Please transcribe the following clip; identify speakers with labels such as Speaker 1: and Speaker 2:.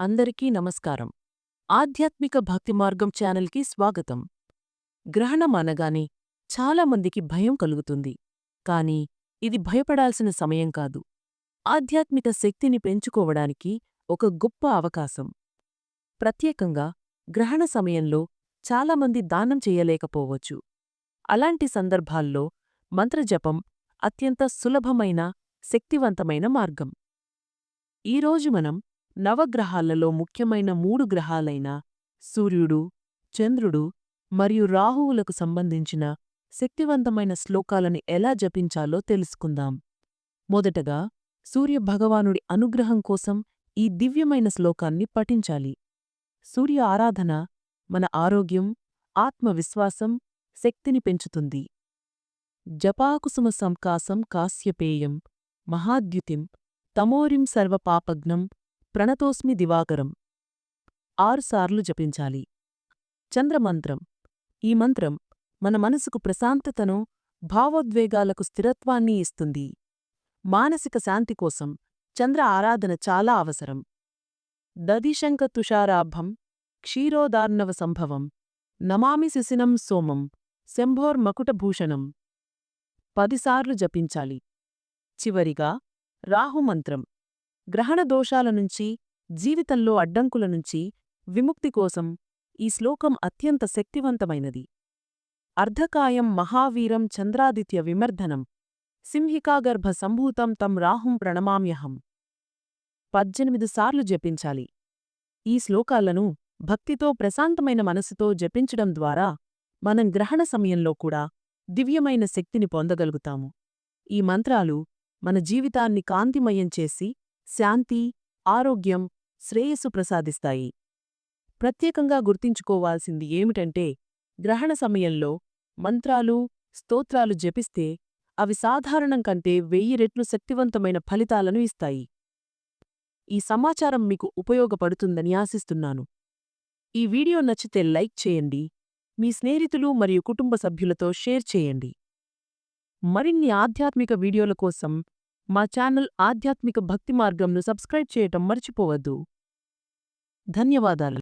Speaker 1: అందరికీ నమస్కారం. ఆధ్యాత్మిక భక్తి మార్గం ఛానల్కి స్వాగతం. గ్రహణం అనగానే చాలామందికి భయం కలుగుతుంది. కాని ఇది భయపడాల్సిన సమయం కాదు. ఆధ్యాత్మిక శక్తిని పెంచుకోవడానికి ఒక గొప్ప అవకాశం. ప్రత్యేకంగా గ్రహణ సమయంలో చాలామంది దానం చెయ్యలేకపోవచ్చు అలాంటి సందర్భాల్లో మంత్రజపం అత్యంత సులభమైన శక్తివంతమైన మార్గం. ఈరోజు మనం నవగ్రహాలలో ముఖ్యమైన మూడు గ్రహాలైన సూర్యుడు చంద్రుడు మరియు రాహువులకు సంబంధించిన శక్తివంతమైన శ్లోకాలను ఎలా జపించాలో తెలుసుకుందాం. మొదటగా సూర్యభగవానుడి అనుగ్రహం కోసం ఈ దివ్యమైన శ్లోకాన్ని పఠించాలి. సూర్య ఆరాధన మన ఆరోగ్యం ఆత్మవిశ్వాసం శక్తిని పెంచుతుంది. జపాకుసుమ సంకాసం కాస్యపేయం మహాద్యుతిం తమోరిం సర్వపాపగ్నం ప్రణతోస్మి దివాకరం. ఆరుసార్లు జపించాలి. చంద్రమంత్రం. ఈ మంత్రం మన మనసుకు ప్రశాంతతను భావోద్వేగాలకు స్థిరత్వాన్ని ఇస్తుంది. మానసిక శాంతి కోసం చంద్ర ఆరాధన చాలా అవసరం. దదిశంక తుషారాభం క్షీరోదార్ణవ సంభవం నమామి శిశినం సోమం శంభోర్ మకుటభూషణం. పదిసార్లు జపించాలి. చివరిగా రాహుమంత్రం. గ్రహణ దోషాల నుంచి జీవితంలో అడ్డంకుల నుంచి విముక్తి కోసం ఈ శ్లోకం అత్యంత శక్తివంతమైనది. అర్ధకాయం మహావీరం చంద్రాదిత్య విమర్ధనం. సింహికాగర్భ సంభూతం తం రాహుం ప్రణమామ్యహం. పద్దెనిమిది సార్లు జపించాలి. ఈ శ్లోకాలను భక్తితో ప్రశాంతమైన మనసుతో జపించడం ద్వారా మనం గ్రహణ సమయంలో కూడా దివ్యమైన శక్తిని పొందగలుగుతాము. ఈ మంత్రాలు మన జీవితాన్ని కాంతిమయం చేసి శాంతి ఆరోగ్యం శ్రేయస్సు ప్రసాదిస్తాయి. ప్రత్యేకంగా గుర్తించుకోవాల్సింది ఏమిటంటే గ్రహణ సమయంలో మంత్రాలు స్తోత్రాలు జపిస్తే అవి సాధారణం కంటే వెయ్యి రెట్లు శక్తివంతమైన ఫలితాలను ఇస్తాయి. ఈ సమాచారం మీకు ఉపయోగపడుతుందని ఆశిస్తున్నాను. ఈ వీడియో నచ్చితే లైక్ చేయండి. మీ స్నేహితులు మరియు కుటుంబ సభ్యులతో షేర్ చేయండి. మరిన్ని ఆధ్యాత్మిక వీడియోల కోసం మా ఛానల్ ఆధ్యాత్మిక భక్తి మార్గంను సబ్స్క్రైబ్ చేయటం మర్చిపోవద్దు. ధన్యవాదాలు.